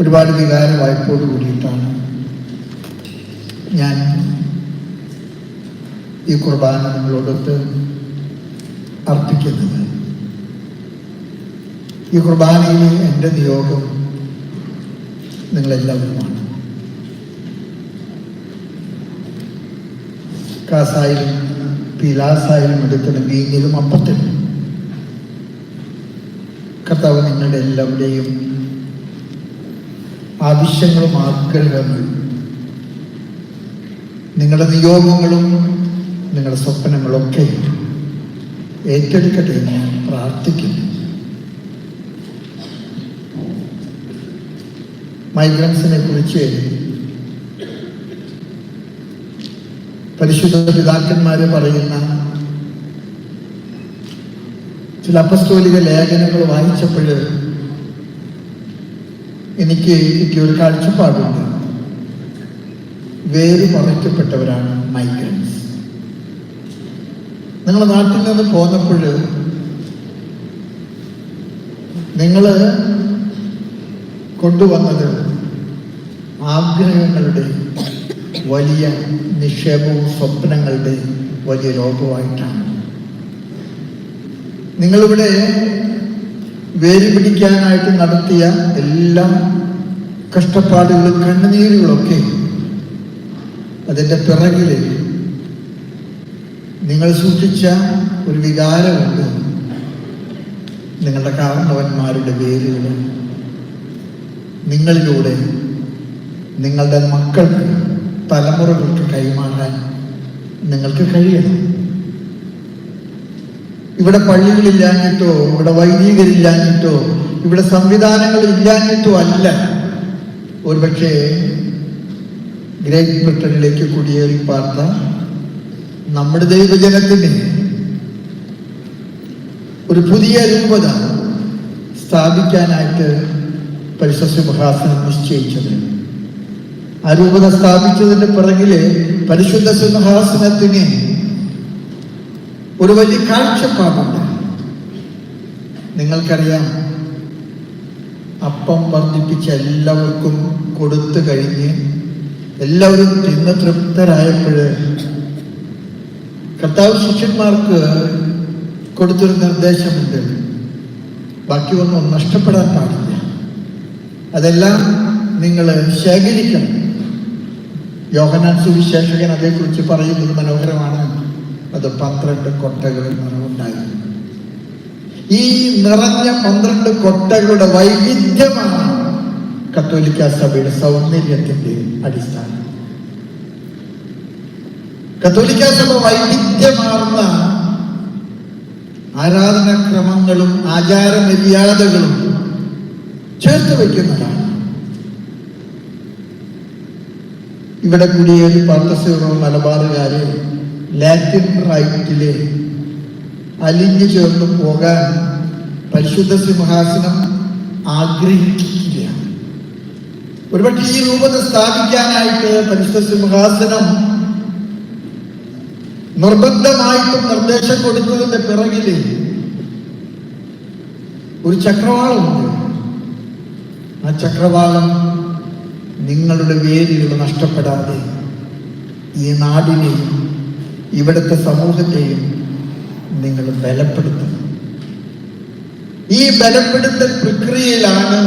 ഒരുപാട് വികാര വായ്പോട് കൂടിയിട്ടാണ് ഞാൻ ഈ കുർബാന നിങ്ങളോടൊത്ത് അർപ്പിക്കുന്നത്. ഈ കുർബാനയിൽ എന്റെ നിയോഗം നിങ്ങളെല്ലാവരുമാണ്. കാസായാലും പിലാസായാലും എടുക്കുന്ന വീഞ്ഞിലും അപ്പത്തിലും കർത്താവ് നിങ്ങളുടെ എല്ലാവരുടെയും ആവശ്യങ്ങളും ആക്കരുതെന്ന് നിങ്ങളുടെ നിയോഗങ്ങളും നിങ്ങളുടെ സ്വപ്നങ്ങളൊക്കെ ഏറ്റെടുക്കട്ടെ ഞാൻ പ്രാർത്ഥിക്കുന്നു. മൈഗ്രൻസിനെ കുറിച്ച് പരിശുദ്ധ പിതാക്കന്മാര് പറയുന്ന ചില അപസ്തോലിക ലേഖനങ്ങൾ വായിച്ചപ്പോൾ എനിക്ക് എനിക്ക് ഒരു കാഴ്ചപ്പാടുണ്ട്. വേര് പറിക്കപ്പെട്ടവരാണ് മൈഗ്രൻസ്. നിങ്ങൾ നാട്ടിൽ നിന്ന് പോന്നപ്പോൾ നിങ്ങൾ കൊണ്ടുവന്നത് ആഗ്രഹങ്ങളുടെ വലിയ നിക്ഷേപവും സ്വപ്നങ്ങളുടെ വലിയ ലോകമായിട്ടാണ് നിങ്ങളിവിടെ വേര് പിടിക്കാനായിട്ട് നടത്തിയ എല്ലാ കഷ്ടപ്പാടുകളും കണ്ണുനീരുകളൊക്കെ അതിന്റെ പിറകിൽ നിങ്ങൾ സൂക്ഷിച്ച ഒരു വികാരമുണ്ട്. നിങ്ങളുടെ കാരണവന്മാരുടെ വേരുകൾ നിങ്ങളിലൂടെ നിങ്ങളുടെ മക്കൾക്ക് തലമുറകൾക്ക് കൈമാറാൻ നിങ്ങൾക്ക് കഴിയണം. ഇവിടെ പള്ളികളില്ലാഞ്ഞിട്ടോ ഇവിടെ വൈദികരില്ലാഞ്ഞിട്ടോ ഇവിടെ സംവിധാനങ്ങൾ ഇല്ലാഞ്ഞിട്ടോ അല്ല. ഒരുപക്ഷെ ഗ്രേറ്റ് ബ്രിട്ടനിലേക്ക് കുടിയേറി പാർത്ത നമ്മുടെ ദൈവജനത്തിന് ഒരു പുതിയ രൂപത സ്ഥാപിക്കാനായിട്ട് പരിശുദ്ധസിംഹാസനം നിശ്ചയിച്ചത്. ആ രൂപത സ്ഥാപിച്ചതിന്റെ പിറകിൽ പരിശുദ്ധ സിംഹാസനത്തിന് ഒരു വലിയ കാഴ്ചപ്പാടുണ്ട്. നിങ്ങൾക്കറിയാം അപ്പം വർദ്ധിപ്പിച്ച് എല്ലാവർക്കും കൊടുത്തു കഴിഞ്ഞ് എല്ലാവരും തിന്ന് തൃപ്തരായപ്പോൾ കർത്താവ് ശിഷ്യന്മാർക്ക് കൊടുത്തൊരു നിർദ്ദേശമുണ്ട്. ബാക്കി ഒന്നും നഷ്ടപ്പെടാൻ പാടില്ല. അതെല്ലാം നിങ്ങൾ ശേഖരിക്കണം. യോഹനാൻ സുവിശേഷകൻ അതേക്കുറിച്ച് പറയുന്നത് മനോഹരമാണ്. അത് പന്ത്രണ്ട് കൊട്ടകളിൽ നിറവുണ്ടായിരുന്നു. ഈ നിറഞ്ഞ പന്ത്രണ്ട് കൊട്ടകളുടെ വൈവിധ്യമാണ് കത്തോലിക്ക സഭയുടെ സൗന്ദര്യത്തിന്റെ അടിസ്ഥാനം. കത്തോലിക്ക സഭ വൈവിധ്യമാർന്ന ആരാധനാക്രമങ്ങളും ആചാരമര്യാദകളും ചേർത്ത് വയ്ക്കുന്നതാണ്. ഇവിടെ കുടിയേറി പാർത്തസീറോ മലബാറുകാര് ലാറ്റിൻ റൈറ്റിലെ അലിഞ്ഞു ചേർന്ന് പോകാൻ പരിശുദ്ധ സിംഹാസനം ആഗ്രഹിക്കുകയാണ്. ഒരുപക്ഷെ ഈ രൂപത സ്ഥാപിക്കാനായിട്ട് പരിശുദ്ധ സിംഹാസനം നിർബന്ധമായിട്ടും നിർദ്ദേശം കൊടുത്തതിന്റെ പിറകിൽ ഒരു ചക്രവാളമുണ്ട്. ആ ചക്രവാളം നിങ്ങളുടെ വേരുകൾ നഷ്ടപ്പെടാതെ ഈ നാടിനെയും ഇവിടുത്തെ സമൂഹത്തെയും നിങ്ങൾ ബലപ്പെടുത്തും ഈ ബലപ്പെടുത്തൽ പ്രക്രിയയിലാണ്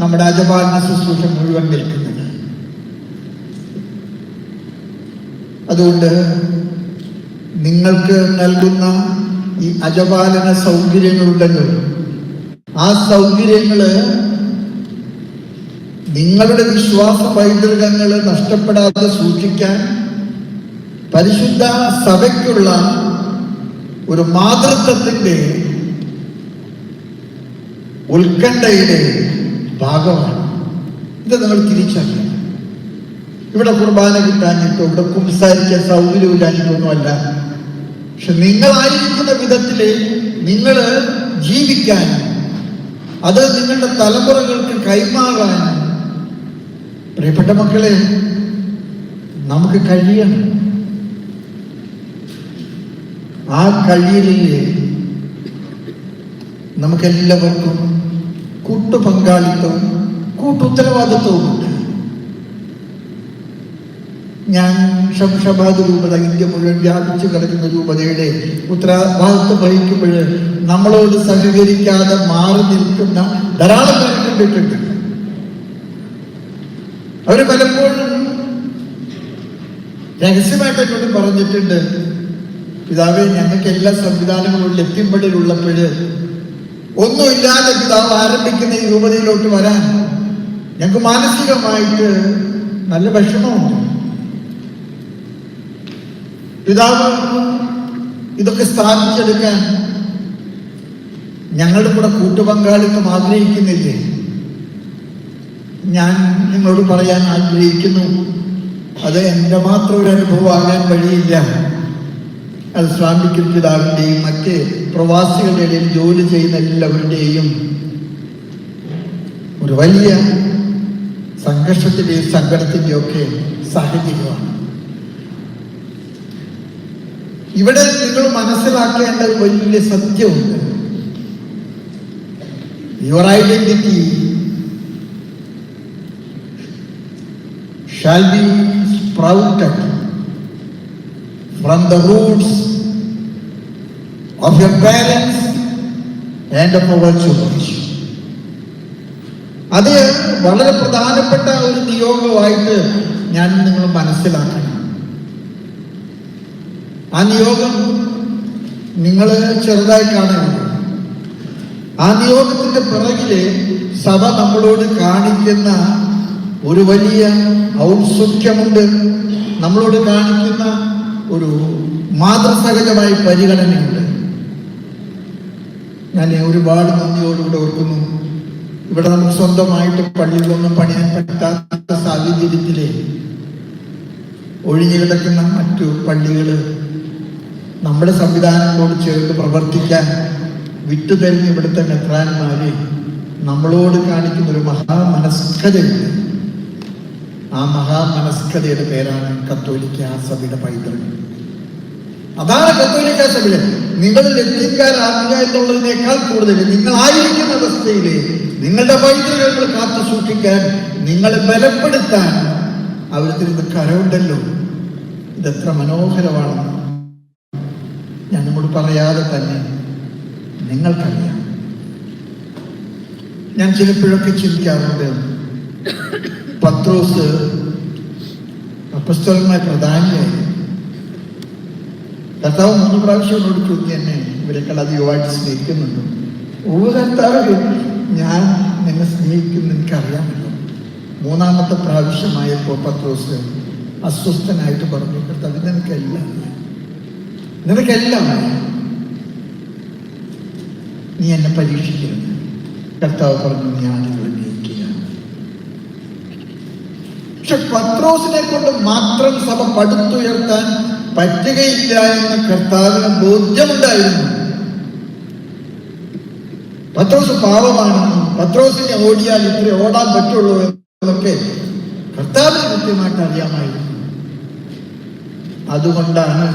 നമ്മുടെ അജപാലന ശുശ്രൂഷ മുഴുവൻ നിൽക്കുന്നത്. അതുകൊണ്ട് നിങ്ങൾക്ക് നൽകുന്ന ഈ അജപാലന സൗകര്യങ്ങളുണ്ടല്ലോ. ആ സൗകര്യങ്ങൾ നിങ്ങളുടെ വിശ്വാസ പൈതൃകങ്ങൾ നഷ്ടപ്പെടാതെ സൂക്ഷിക്കാൻ പരിശുദ്ധ സഭയ്ക്കുള്ള ഒരു മാതൃത്വത്തിന്റെ ഉത്കണ്ഠയുടെ ഭാഗമാണ്. ഇത് നിങ്ങൾ തിരിച്ചറിയണം. ഇവിടെ കുർബാന കിട്ടാഞ്ഞിട്ടോ ഇവിടെ കുംസാരിക്കാൻ സൗകര്യമില്ലാഞ്ഞിട്ടൊന്നുമല്ല പക്ഷെ നിങ്ങളായിരിക്കുന്ന വിധത്തിൽ നിങ്ങൾ ജീവിക്കാൻ അത് നിങ്ങളുടെ തലമുറകൾക്ക് കൈമാറാൻ പ്രിയപ്പെട്ട മക്കളെ നമുക്ക് കഴിയണം. ആ കഴിയലില്ലേ നമുക്കെല്ലാവർക്കും കൂട്ടുപങ്കാളിത്തവും കൂട്ടുത്തരവാദിത്വവുമുണ്ട്. ഞാൻ ഷംഷബാദ് രൂപത ഇന്ത്യ മുഴുവൻ വ്യാപിച്ചു കിടക്കുന്ന രൂപതയുടെ ഉത്തരവാദിത്വം വഹിക്കുമ്പോൾ നമ്മളോട് സഹകരിക്കാതെ മാറി നിൽക്കുന്ന ധാരാളം പേര് കണ്ടിട്ടുണ്ട്. അവർ പലപ്പോഴും രഹസ്യമായിട്ട് പറഞ്ഞിട്ടുണ്ട്. പിതാവെ ഞങ്ങൾക്ക് എല്ലാ സംവിധാനങ്ങളും ലഭ്യപ്പെടലുള്ളപ്പോൾ ഒന്നുമില്ലാതെ പിതാവ് ആരംഭിക്കുന്ന ഈ രൂപതയിലോട്ട് വരാൻ ഞങ്ങൾക്ക് മാനസികമായിട്ട് നല്ല വിഷമമുണ്ട്. പിതാവ് ഇതൊക്കെ സ്ഥാപിച്ചെടുക്കാൻ ഞങ്ങളുടെ കൂടെ കൂട്ടുപങ്കാളിത്തം ആഗ്രഹിക്കുന്നില്ലേ? ഞാൻ നിങ്ങളോട് പറയാൻ ആഗ്രഹിക്കുന്നു. അത് എന്റെ മാത്രം ഒരു അനുഭവമാകാൻ വഴിയില്ല. അത് സ്വാമി പിതാവിന്റെയും മറ്റ് പ്രവാസികളുടെ ഇടയിൽ ജോലി ചെയ്യുന്ന എല്ലാവരുടെയും ഒരു വലിയ സംഘർഷത്തിന്റെയും സങ്കടത്തിന്റെയും ഒക്കെ സാഹചര്യമാണ്. ഇവിടെ നിങ്ങൾ മനസ്സിലാക്കേണ്ട വലിയ സത്യമുണ്ട് your identity shall be sprouted from the roots of your parents and of our children. അത് വളരെ പ്രധാനപ്പെട്ട ഒരു നിയോഗമായിട്ട് ഞാൻ നിങ്ങൾ മനസ്സിലാക്കണം. ആ നിയോഗം നിങ്ങൾ ചെറുതായി കാണരുത്. ആ നിയോഗത്തിന്റെ പിറകിൽ സഭ നമ്മളോട് കാണിക്കുന്ന ഒരു വലിയ ഔത്സുഖ്യമുണ്ട്. നമ്മളോട് കാണിക്കുന്ന ഒരു മാതൃസഹജമായ പരിഗണനയുണ്ട്. ഞാൻ ഒരുപാട് നന്ദിയോടുകൂടെ ഓർക്കുന്നു. ഇവിടെ നമുക്ക് സ്വന്തമായിട്ട് പള്ളികളൊന്നും പണിയാൻ പറ്റാത്ത സാഹചര്യത്തിലെ ഒഴിഞ്ഞു കിടക്കുന്ന മറ്റു പള്ളികൾ നമ്മുടെ സംവിധാനങ്ങളോട് ചേർത്ത് പ്രവർത്തിക്കാൻ വിട്ടുതരുന്ന ഇവിടുത്തെ മെത്രാന്മാര് നമ്മളോട് കാണിക്കുന്ന ഒരു മഹാമനസ്കതയുണ്ട്. ആ മഹാമനസ്കതയുടെ പേരാണ് കത്തോലിക്ക സഭയുടെ പൈതൃകം. അതാണ് കത്തോലിക്ക സഭയിൽ നിങ്ങളിൽ എത്തിക്കാനാകുക എന്നുള്ളതിനേക്കാൾ കൂടുതൽ നിങ്ങൾ ആയിരിക്കുന്ന അവസ്ഥയിൽ നിങ്ങളുടെ പൈതൃകങ്ങൾ കാത്തു സൂക്ഷിക്കാൻ നിങ്ങളെ ബലപ്പെടുത്താൻ അവർ ഇത് കരമുണ്ടല്ലോ ഇതെത്ര മനോഹരമാണ് ഞാൻ നമ്മോട് പറയാതെ തന്നെ നിങ്ങൾക്കറിയാം. ഞാൻ ചിലപ്പോഴൊക്കെ ചിന്തിക്കാറുണ്ട് പത്രോസ് അപ്പസ്തോലന്മാർ പ്രധാനിയായിരുന്നു കർത്താവ് മൂന്ന് പ്രാവശ്യം എന്നോട് ചോദ്യം തന്നെ ഇവരെക്കാൾ അധികമായിട്ട് സ്നേഹിക്കുന്നുണ്ട്. ഓ കർത്താവ് ഞാൻ നിന്നെ സ്നേഹിക്കുന്നു എനിക്കറിയാമല്ലോ. മൂന്നാമത്തെ പ്രാവശ്യമായപ്പോൾ പത്രോസ് അസ്വസ്ഥനായിട്ട് പറഞ്ഞു കർത്താവ് നിനക്കെല്ലാം. നിനക്കെല്ലാം നീ എന്നെ പരീക്ഷിക്കരുത്. കർത്താവ് പറഞ്ഞു ഞാൻ നിങ്ങളെ ജയിക്കുകയാണ് പക്ഷെ പത്രോസിനെ കൊണ്ട് മാത്രം സഭ പടുത്തുയർത്താൻ പറ്റുകയില്ല എന്ന കർത്താവിന് ബോധ്യമുണ്ടായിരുന്നു. പത്രോസ് പാവമാണെന്നും പത്രോസിനെ ഓടിയാൽ ഇത്ര ഓടാൻ പറ്റുള്ളൂ എന്നൊക്കെ കർത്താവിന് കൃത്യമായിട്ട് അറിയാമായിരുന്നു. അതുകൊണ്ടാണ്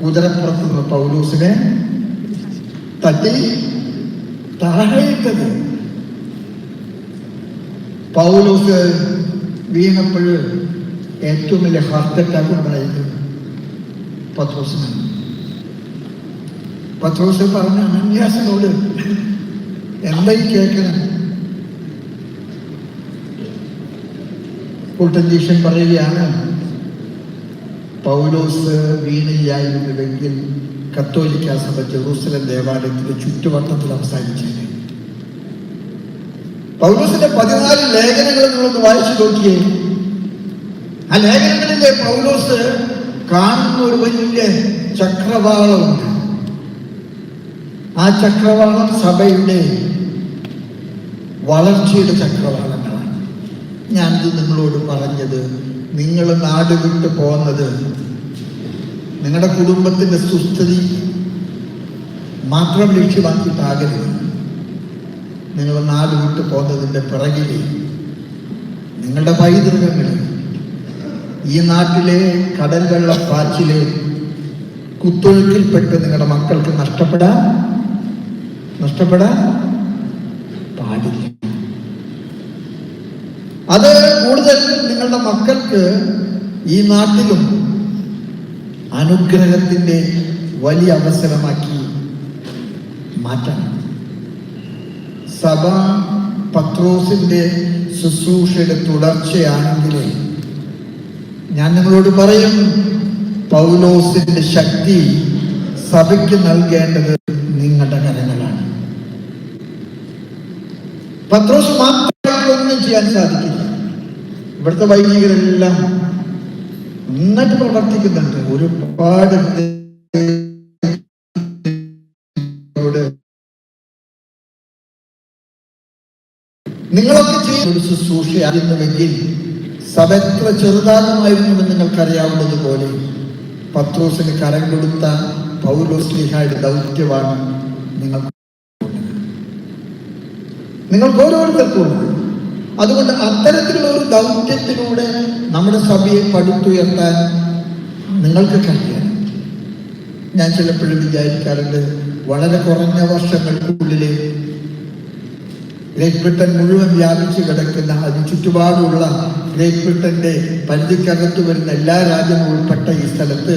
കുതിരപ്പുറത്തുള്ള പൗലൂസിനെ തട്ടി താഴെയിട്ടത് പൗലൂസ് വീണപ്പോൾ ഏറ്റവും വലിയ ഹാർട്ട് അറ്റാക്ക് ഉണ്ടായത് പത്രോസിനാണ്. പത്രോസ് പറഞ്ഞ അനന്യാസിനോട് എന്തായി കേൾക്കണം? കുട്ടൻജീഷൻ പറയുകയാണ് പൗലോസ് വീണില്ലായിരുന്നുവെങ്കിൽ കത്തോലിക്കാ സഭ ജെറൂസലം ദേവാലയത്തിന്റെ ചുറ്റുവട്ടത്തിൽ അവസാനിച്ചേനെ. പൗലോസിന്റെ പതിനാല് ലേഖനങ്ങൾ നിങ്ങളൊന്ന് വായിച്ചു നോക്കിയേ. ആ ലേഖനങ്ങളിലെ പൗലോസ് കാണുന്ന ഒരു വലിയ ചക്രവാളമുണ്ട്. ആ ചക്രവാളം സഭയുടെ വളർച്ചയുടെ ചക്രവാളങ്ങളാണ്. ഞാനിത് നിങ്ങളോട് പറഞ്ഞത് നിങ്ങൾ നാട് വിട്ട് പോകുന്നത് നിങ്ങളുടെ കുടുംബത്തിന്റെ സുസ്ഥിതി മാത്രം ലക്ഷ്യമാക്കിയിട്ടാകരുത്. നിങ്ങൾ നാട് വിട്ട് പോകുന്നതിന്റെ പിറകിൽ നിങ്ങളുടെ പൈതൃകങ്ങൾ ഈ നാട്ടിലെ കടൽ വെള്ള വെള്ളപ്പാച്ചിൽ കുത്തൊഴുക്കിൽപ്പെട്ട് നിങ്ങളുടെ മക്കൾക്ക് നഷ്ടപ്പെടാൻ നഷ്ടപ്പെടാൻ പാടില്ല. അത് കൂടുതൽ നിങ്ങളുടെ മക്കൾക്ക് ഈ നാട്ടിലും അനുഗ്രഹത്തിന്റെ വലിയ അവസരമാക്കി മാറ്റണം സഭ പത്രോസിന്റെ ശുശ്രൂഷയുടെ തുടർച്ചയാണെങ്കിൽ ഞാൻ നിങ്ങളോട് പറയും പൗലോസിന്റെ ശക്തി സഭയ്ക്ക് നൽകേണ്ടത് നിങ്ങളുടെ കരങ്ങളാണ്. പത്രോസ് മാത്രമായിട്ട് ഒന്നും ചെയ്യാൻ സാധിക്കില്ല. ഇവിടുത്തെ വൈദികരെല്ലാം നന്നായിട്ട് പ്രവർത്തിക്കുന്നുണ്ട്. ഒരുപാട് നിങ്ങളൊക്കെ ഒരു ശുശ്രൂഷയായിരുന്നുവെങ്കിൽ സഭ എത്ര ചെറുതാകുമായിരുന്നുവെന്ന് നിങ്ങൾക്കറിയാവുന്നതുപോലെ പത്രോസിന് കരം കൊടുത്ത പൗലോസ്ലിഹായുടെ ദൗത്യമാണ് നിങ്ങൾ നിങ്ങൾക്ക് ഓരോരുത്തർക്കും അതുകൊണ്ട് അത്തരത്തിലുള്ള ഒരു ദൗത്യത്തിലൂടെ നമ്മുടെ സഭയെ പടുത്തുയർത്താൻ നിങ്ങൾക്ക് കഴിയണം. ഞാൻ ചിലപ്പോഴും വിചാരിക്കാറുണ്ട് വളരെ കുറഞ്ഞ വർഷങ്ങൾക്കുള്ളിൽ ഗ്രേറ്റ് ബ്രിട്ടൻ മുഴുവൻ വ്യാപിച്ചു കിടക്കുന്ന അതിന് ചുറ്റുപാടുള്ള ഗ്രേറ്റ് ബ്രിട്ടന്റെ പരിധിക്കകത്ത് വരുന്ന എല്ലാ രാജ്യവും ഉൾപ്പെട്ട ഈ സ്ഥലത്ത്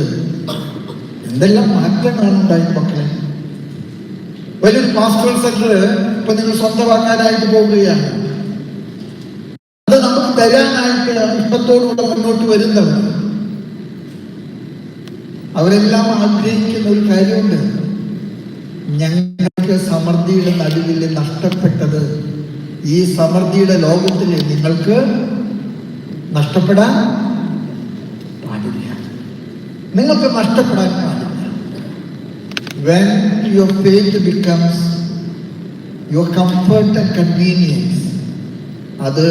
എന്തെല്ലാം മാറ്റങ്ങളാണ് ഉണ്ടായി മക്കളെ? വലിയൊരു പാസ്റ്റോൾ സെന്റർ ഇപ്പൊ നിങ്ങൾ സ്വന്തമാക്കാനായിട്ട് പോകുകയാണ് അത് നമുക്ക് തരാനായിട്ട് ഇഷ്ടത്തോടുകൂടെ മുന്നോട്ട് വരുന്നവർ അവരെല്ലാം ആഗ്രഹിക്കുന്ന ഒരു കാര്യമുണ്ട്. ഞങ്ങൾക്ക് സമൃദ്ധിയുടെ നടുവിൽ നഷ്ടപ്പെട്ടത് ഈ സമൃദ്ധിയുടെ ലോകത്തിൽ നിങ്ങൾക്ക് നഷ്ടപ്പെടാൻ പാടില്ല. നിങ്ങൾക്ക് നഷ്ടപ്പെടാൻ പാടില്ല. When your faith becomes your comfort and convenience അത്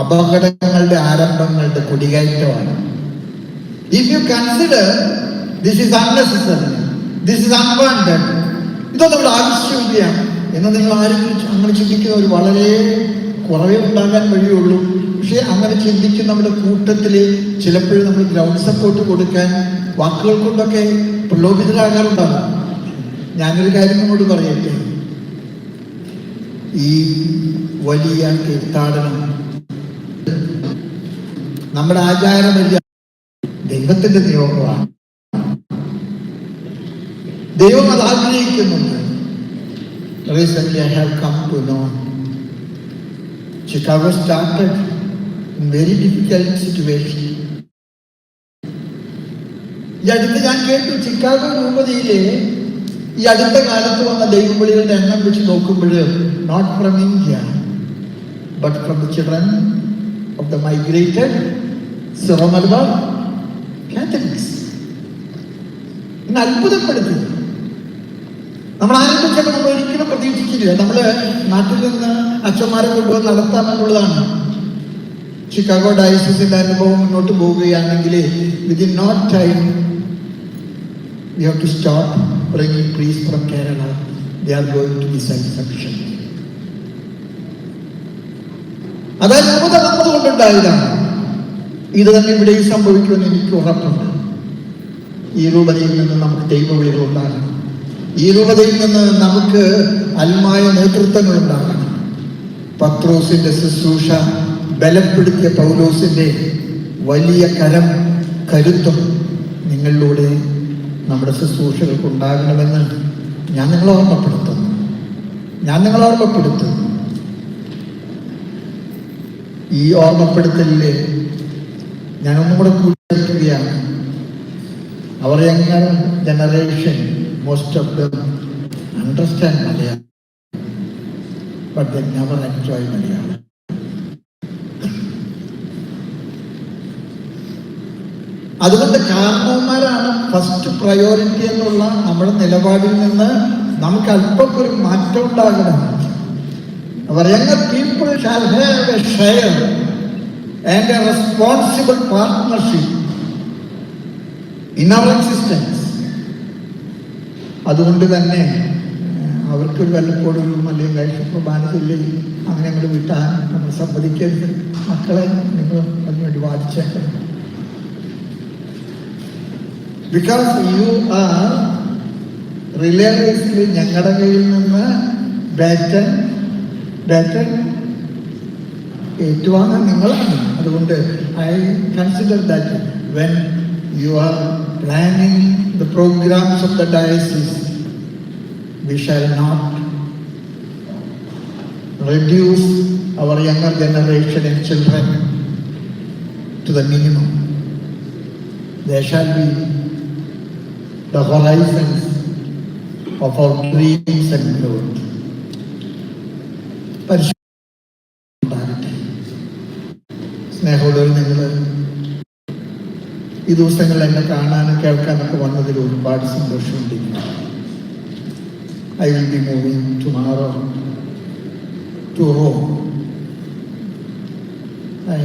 അപകടങ്ങളുടെ ആരംഭങ്ങളുടെ കുടികയറ്റമാണ് if you consider this is unnecessary this is unwanted ഇതൊന്നും ഇവിടെ ആവശ്യമില്ല എന്ന് നിങ്ങൾ ആരും അങ്ങനെ ചിന്തിക്കുന്നവർ വളരെ കുറവേ ഉണ്ടാകാൻ വഴിയുള്ളൂ. പക്ഷേ അങ്ങനെ ചിന്തിക്കുന്നവരുടെ കൂട്ടത്തിൽ ചിലപ്പോഴും നമ്മൾ ഗ്രൗണ്ട് സപ്പോർട്ട് കൊടുക്കാൻ വാക്കുകൾ കൊണ്ടൊക്കെ പ്രലോഭിതരാകാറുണ്ടാകും. ഞാനൊരു കാര്യം നിങ്ങളോട് പറയട്ടെ? ഈ വലിയ തീർത്ഥാടനം നമ്മുടെ ആചാരമില്ല ദൈവത്തിന്റെ നിയോഗമാണ്. ദൈവം അത് ആഗ്രഹിക്കുന്നുണ്ട് Recently, I have come to know Chicago started in very difficult situation. ഈ അടുത്ത് ഞാൻ കേട്ടു ചിക്കാഗോ രൂപതയിലെ ഈ അടുത്ത കാലത്ത് വന്ന ദൈവവിളികളുടെ എണ്ണം വെച്ച് നോക്കുമ്പോൾ not from India but from the children of the migrated Syro Malabar Catholics ഇന്ന് അത്ഭുതപ്പെടുത്തി നമ്മൾ ആരംഭിച്ചപ്പോൾ നമ്മൾ ഒരിക്കലും പ്രതീക്ഷിക്കില്ല. നമ്മൾ നാട്ടിൽ നിന്ന് അച്ഛന്മാരെ കൊണ്ടുവന്ന് നടത്താമെന്നുള്ളതാണ്. ചിക്കാഗോ ഡയസിന്റെ അനുഭവം മുന്നോട്ട് പോവുകയാണെങ്കിൽ within not time we have to start bringing priests from Kerala they are going to be self അതായത് രൂപത വന്നതുകൊണ്ടുണ്ടായതാണ് ഇത് തന്നെ ഇവിടെയും സംഭവിക്കുമെന്ന് എനിക്ക് ഉറപ്പുണ്ട്. ഈ രൂപതയിൽ നിന്ന് നമുക്ക് ദൈവവിളികൾ ഉണ്ടാകണം. ഈ രൂപതയിൽ നിന്ന് നമുക്ക് അൽമായ നേതൃത്വങ്ങൾ ഉണ്ടാകണം പത്രോസിന്റെ ശുശ്രൂഷ ബലപ്പെടുത്തിയ പൗലോസിന്റെ വലിയ കരം കരുത്തും നിങ്ങളിലൂടെ നമ്മുടെ ശുശ്രൂഷകൾക്ക് ഉണ്ടാകണമെന്ന് ഞാൻ നിങ്ങളെ ഓർമ്മപ്പെടുത്തുന്നു. ഞാൻ നിങ്ങളെ ഓർമ്മപ്പെടുത്തുന്നു. ഈ ഓർമ്മപ്പെടുത്തലിൽ ഞാനൊന്നും കൂടെ കൂട്ടിയാണ് our younger generation most of them understand Malayalam but they never enjoy Malayalam അതുകൊണ്ട് കാരണവന്മാരാണ് ഫസ്റ്റ് പ്രയോറിറ്റി എന്നുള്ള നമ്മുടെ നിലപാടിൽ നിന്ന് നമുക്ക് അല്പം ഒരു മാറ്റം ഉണ്ടാകണം. പറയുന്ന people shall have a share and a responsible partnership in our existence അതുകൊണ്ട് തന്നെ അവർക്ക് വല്ലപ്പോഴും അല്ലെങ്കിൽ കഴിച്ചപ്പോൾ കഴിച്ച് കുർബാന അങ്ങനെ അങ്ങോട്ട് വിട്ടാൻ നമ്മൾ സമ്മതിക്കരുത്. മക്കളെ നിങ്ങൾ അതിനുവേണ്ടി വാദിച്ചേക്കണം. ബിക്കോസ് യു ആർ റിലേറ്റീവ്സ്ലി ഞങ്ങളുടെ കയ്യിൽ നിന്ന് ബാറ്റൻ ബാറ്റൻ ഏറ്റുവാങ്ങാൻ നിങ്ങളാണ്. അതുകൊണ്ട് I consider that when you are Planning the programmes of the diocese we shall not reduce our younger generation and children to the minimum. There shall be the horizons of our dreams and growth. പരിശുദ്ധാകട്ടെ. സ്നേഹമുള്ളവർ നിങ്ങൾ ഈ ദിവസങ്ങളിൽ എന്നെ കാണാനും കേൾക്കാനൊക്കെ വന്നതിൽ ഒരുപാട് സന്തോഷമുണ്ട് I will be moving tomorrow to Rome. I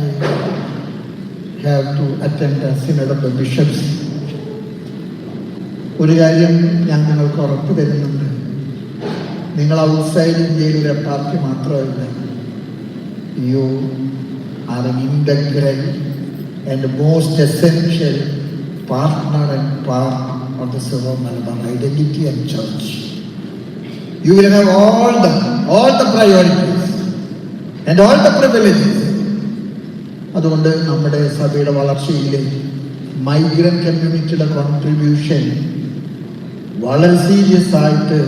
have to attend synod of the bishops. ഒരു കാര്യം ഞാൻ നിങ്ങൾക്ക് ഉറപ്പ് തരുന്നുണ്ട് നിങ്ങൾ ഔട്ട്സൈഡ് ഇന്ത്യയിലെ പാർട്ടി മാത്രമല്ല you are an integral and most essential partner and part of the Syro Malabar identity and church you will have all the all the priorities and all the privileges അതുകൊണ്ട് നമ്മുടെ സഭയുടെ വളർച്ചയിൽ migrant കമ്മ്യൂണിറ്റിയുടെ contribution വളരെ serious ആയിട്ട്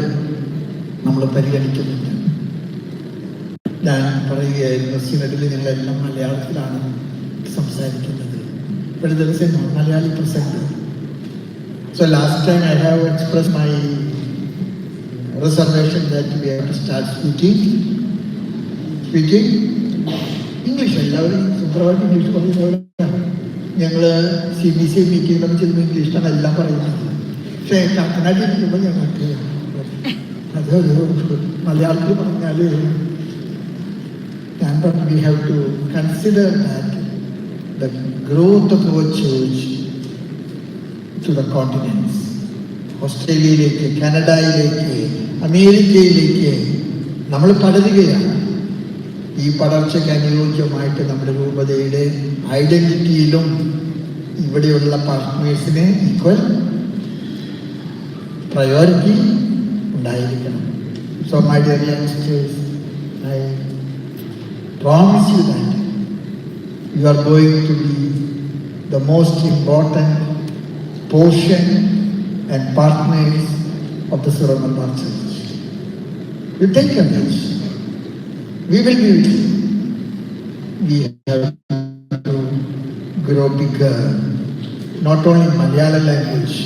നമ്മൾ പരിഗണിക്കുന്നുണ്ട്. ഞാൻ പറയുകയായിരുന്നു സിനഡിൽ നിങ്ങളെല്ലാം മലയാളത്തിലാണ്. സംസാരിക്കുന്നത്. ഇവിടെ ദിവസം മലയാളി പ്രസംഗം. So last time I have express my reservation that we have to start speaking. Speaking. English എല്ലാവരും സുപ്രഭാതം ഇംഗ്ലീഷ് പറയുന്നവരാണ് ഞങ്ങൾ സി ബി സി മീറ്റിംഗ് നമ്മൾ ചെല്ലുമ്പോൾ ഇംഗ്ലീഷിലാണ് എല്ലാം പറയുന്നത്. പക്ഷേ കാക്കനാട്ടിൽ ഇരിക്കുമ്പോൾ ഞങ്ങൾക്ക് അത് ഒരു മലയാളത്തിൽ പറഞ്ഞാൽ ഞാൻ പറഞ്ഞു we have to consider that the growth of our church to the continents. ഓസ്ട്രേലിയയിലേക്ക് കാനഡയിലേക്ക് അമേരിക്കയിലേക്ക് നമ്മൾ പടരുകയാണ് ഈ പടർച്ചയ്ക്ക് അനുയോജ്യമായിട്ട് നമ്മുടെ രൂപതയുടെ ഐഡന്റിറ്റിയിലും ഇവിടെയുള്ള പാർട്ട്നേഴ്സിന് ഈക്വൽ പ്രയോറിറ്റി ഉണ്ടായിരിക്കണം so my dear youngsters I promise you that You are going to be the most important portion and partners of the Surah Malabar Church. You take courage. We will be with you. We have to grow bigger, not only in Malayalam language,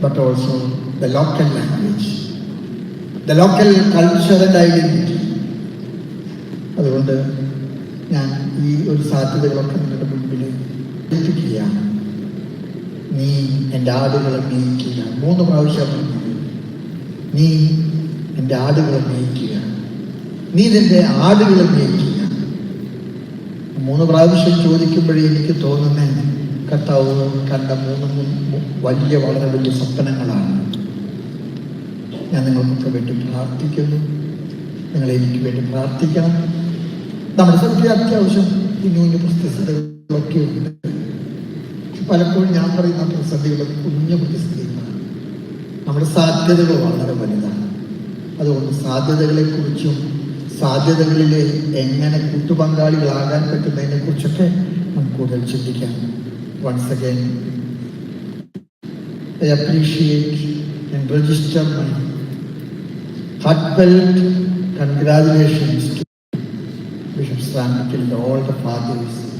but also the local language, the local culture and identity. അതുകൊണ്ട് ഞാൻ ഈ ഒരു സാധ്യതകളൊക്കെ നിങ്ങളുടെ മുമ്പിൽ ഏൽപ്പിക്കുകയാണ്. നീ എന്റെ ആടുകളെ മേയിക്കുക. മൂന്ന് പ്രാവശ്യം നീ എന്റെ ആടുകളെ മേയിക്കുക. നീ നിന്റെ ആടുകളെ മേയിക്കുക. മൂന്ന് പ്രാവശ്യം ചോദിക്കുമ്പോഴേ എനിക്ക് തോന്നുന്ന കർത്താവ് കണ്ട മൂന്ന് വലിയ വളരെ വലിയ സ്വപ്നങ്ങളാണ്. ഞാൻ നിങ്ങൾക്കൊക്കെ വേണ്ടി പ്രാർത്ഥിക്കുന്നു. നിങ്ങൾ എനിക്ക് വേണ്ടി പ്രാർത്ഥിക്കണം. നമ്മുടെ സ്ഥലത്ത് അത്യാവശ്യം കുഞ്ഞു കുഞ്ഞു പ്രതിസന്ധികളൊക്കെ ഉണ്ട്. പലപ്പോഴും ഞാൻ പറയുന്ന പ്രതിസന്ധികൾ കുഞ്ഞു പ്രതിസന്ധികളാണ് നമ്മുടെ സാധ്യതകൾ വളരെ വലുതാണ്. അതുകൊണ്ട് സാധ്യതകളെ കുറിച്ചും സാധ്യതകളിലെ എങ്ങനെ കൂട്ടുപങ്കാളികളാകാൻ പറ്റുന്നതിനെ കുറിച്ചൊക്കെ നമുക്ക് കൂടുതൽ ചിന്തിക്കാം. Once again I appreciate and register my heart congratulations to Bishop Sramikil and all the fathers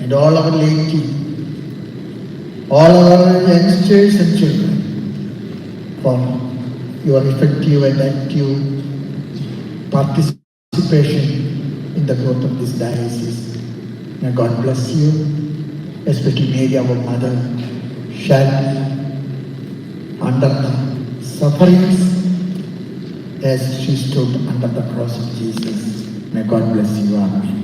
and all our laity, all our youngsters and children for your effective and active participation in the growth of this diocese. May God bless you, especially Mary, our mother, shall be under the sufferings as she stood under the cross of Jesus. May God bless you. Amen.